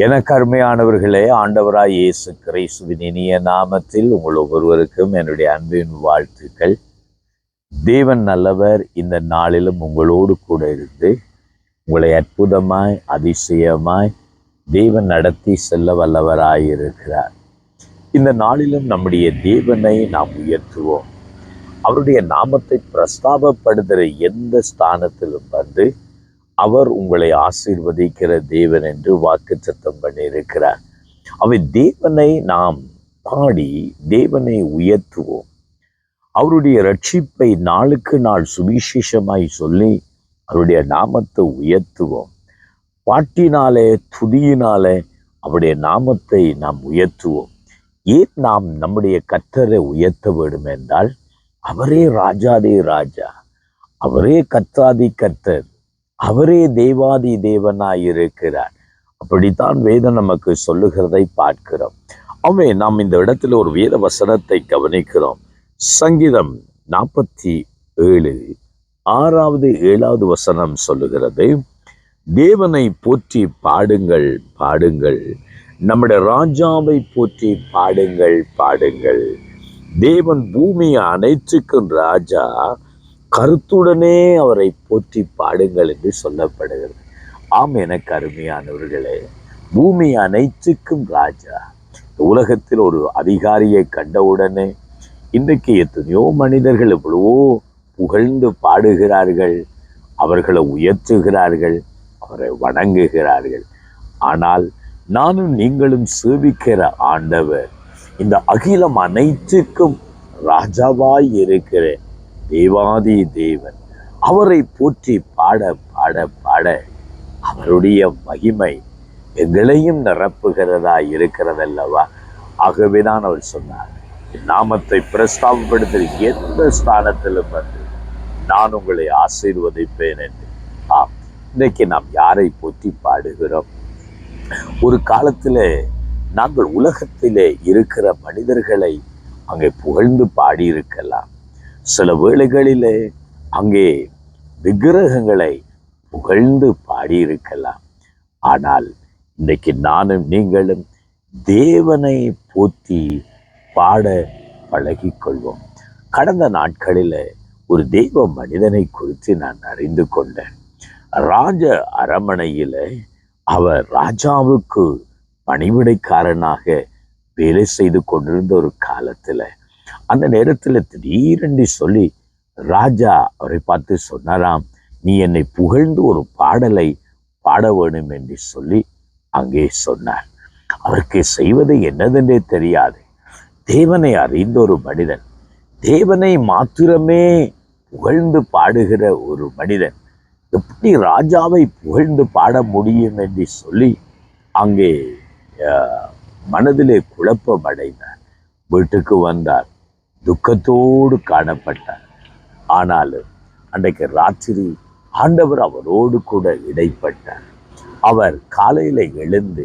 எனக்கு அருமையானவர்களே ஆண்டவராய் இயேசு கிரைசுவின் இனிய நாமத்தில் உங்கள் ஒவ்வொருவருக்கும் என்னுடைய அன்பின் வாழ்த்துக்கள். தேவன் நல்லவர் இந்த நாளிலும் உங்களோடு கூட இருந்து உங்களை அற்புதமாய் அதிசயமாய் தேவன் நடத்தி செல்ல வல்லவராயிருக்கிறார் இந்த நாளிலும் நம்முடைய தேவனை நாம் உயர்த்துவோம். அவருடைய நாமத்தை பிரஸ்தாபப்படுத்துகிற எந்த ஸ்தானத்திலும் வந்து அவர் உங்களை ஆசீர்வதிக்கிற தேவன் என்று வாக்கு சத்தம் பண்ணியிருக்கிறார். அவை தேவனை நாம் பாடி தேவனை உயர்த்துவோம். அவருடைய ரட்சிப்பை நாளுக்கு நாள் சுவிசேஷமாய் சொல்லி அவருடைய நாமத்தை உயர்த்துவோம். பாட்டினாலே துதியினாலே அவருடைய நாமத்தை நாம் உயர்த்துவோம். ஏன் நாம் நம்முடைய கத்தரை உயர்த்த வேண்டும் என்றால் அவரே ராஜாதே ராஜா அவரே கத்தாதி கத்தர் அவரே தேவாதி தேவனாய் இருக்கிறார் அப்படித்தான் வேதம் நமக்கு சொல்லுகிறதை பார்க்கிறோம். அவன் நாம் இந்த இடத்துல ஒரு வேத வசனத்தை கவனிக்கிறோம். சங்கீதம் நாற்பத்தி ஏழு ஆறாவது ஏழாவது வசனம் சொல்லுகிறது. தேவனை போற்றி பாடுங்கள் பாடுங்கள். நம்முடைய ராஜாவை போற்றி பாடுங்கள் பாடுங்கள். தேவன் பூமியை அனைத்துக்கும் ராஜா கருத்துடனே அவரை போற்றி பாடுங்கள் என்று சொல்லப்படுகிறது. ஆம் எனக்கு அருமையானவர்களே பூமி அனைத்துக்கும் ராஜா. உலகத்தில் ஒரு அதிகாரியை கண்டவுடனே இன்றைக்கு எத்தனையோ மனிதர்கள் எவ்வளவோ புகழ்ந்து பாடுகிறார்கள் அவர்களை உயர்த்துகிறார்கள் அவரை வணங்குகிறார்கள். ஆனால் நானும் நீங்களும் சேவிக்கிற ஆண்டவர் இந்த அகிலம் அனைத்துக்கும் ராஜாவாய் இருக்கிறேன். தேவாதி தேவன். அவரை போற்றி பாட பாட பாட அவருடைய மகிமை எங்களையும் நிரப்புகிறதா இருக்கிறதல்லவா? ஆகவே தான் அவர் சொன்னார் நாமத்தை பிரஸ்தாபப்படுத்த எந்த ஸ்தானத்திலும் வந்து நான் உங்களை ஆசீர்வதிப்பேன் என்று. ஆம் இன்றைக்கு நாம் யாரை போற்றி பாடுகிறோம்? ஒரு காலத்தில் நாங்கள் உலகத்திலே இருக்கிற மனிதர்களை அங்கே புகழ்ந்து பாடியிருக்கலாம். சில வேளைகளிலே அங்கே விக்கிரகங்களை புகழ்ந்து பாடியிருக்கலாம். ஆனால் இன்றைக்கு நானும் நீங்களும் தேவனை போற்றி பாட பழகிக்கொள்வோம். கடந்த நாட்களில் ஒரு தெய்வ மனிதனை குறித்து நான் அறிந்து கொண்டேன். ராஜ அரமனையில் அவர் ராஜாவுக்கு பணிவிடைக்காரனாக வேலை செய்து கொண்டிருந்த ஒரு காலத்தில் அந்த நேரத்தில் திடீரென்று சொல்லி ராஜா அவரை பார்த்து சொன்னாராம் நீ என்னை புகழ்ந்து ஒரு பாடலை பாட வேணும் என்று சொல்லி அங்கே சொன்னார். அவருக்கு செய்வது என்னதென்றே தெரியாது. தேவனை அறிந்த ஒரு மனிதன் தேவனை மாத்திரமே புகழ்ந்து பாடுகிற ஒரு மனிதன் எப்படி ராஜாவை புகழ்ந்து பாட முடியும் என்று சொல்லி அங்கே மனதிலே குழப்பம் அடைந்தார் வீட்டுக்கு வந்தார். துக்கத்தோடு காணப்பட்டார். ஆனாலும் அன்றைக்கு ராத்திரி ஆண்டவர் அவரோடு கூட இடைப்பட்டார். அவர் காலையில் எழுந்து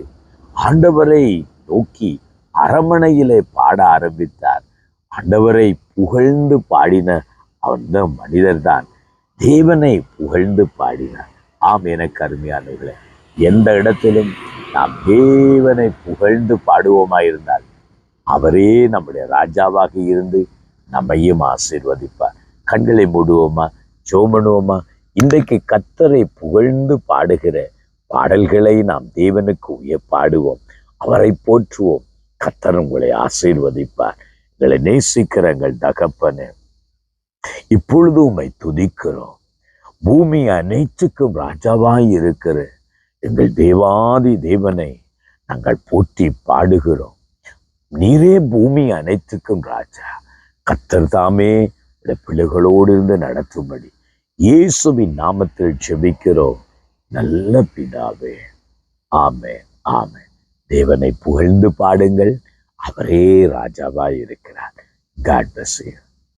ஆண்டவரை நோக்கி அரமனையிலே பாட ஆரம்பித்தார். ஆண்டவரை புகழ்ந்து பாடின அந்த மனிதர்தான் தேவனை புகழ்ந்து பாடினார். ஆம் எனக்கு அருமையானவர்களே எந்த இடத்திலும் நாம் தேவனை புகழ்ந்து பாடுவோமாயிருந்தால் அவரே நம்முடைய ராஜாவாக இருந்து நம்மையும் ஆசீர்வதிப்பார். கண்களை மூடுவோமா? சோமனுவோமா? இன்றைக்கு கத்தரை புகழ்ந்து பாடுகிற பாடல்களை நாம் தேவனுக்கு உய பாடுவோம் அவரை போற்றுவோம். கத்தர் உங்களை ஆசீர்வதிப்பார். எங்களை நேசிக்கிற எங்கள் தகப்பனு இப்பொழுது உண்மை துதிக்கிறோம். பூமி அனைத்துக்கும் ராஜாவாய் இருக்கிற எங்கள் தேவாதி தேவனை நாங்கள் போற்றி பாடுகிறோம். நீரே பூமி அனைத்துக்கும் ராஜா. கத்தர் தாமே பிள்ளைகளோடு இருந்து நடத்தும்படி இயேசுவின் நாமத்தில் செபிக்கிறோம் நல்ல பிதாவே. ஆமே ஆமே தேவனை புகழ்ந்து பாடுங்கள். அவரே ராஜாவாய் இருக்கிறார் காட் யூ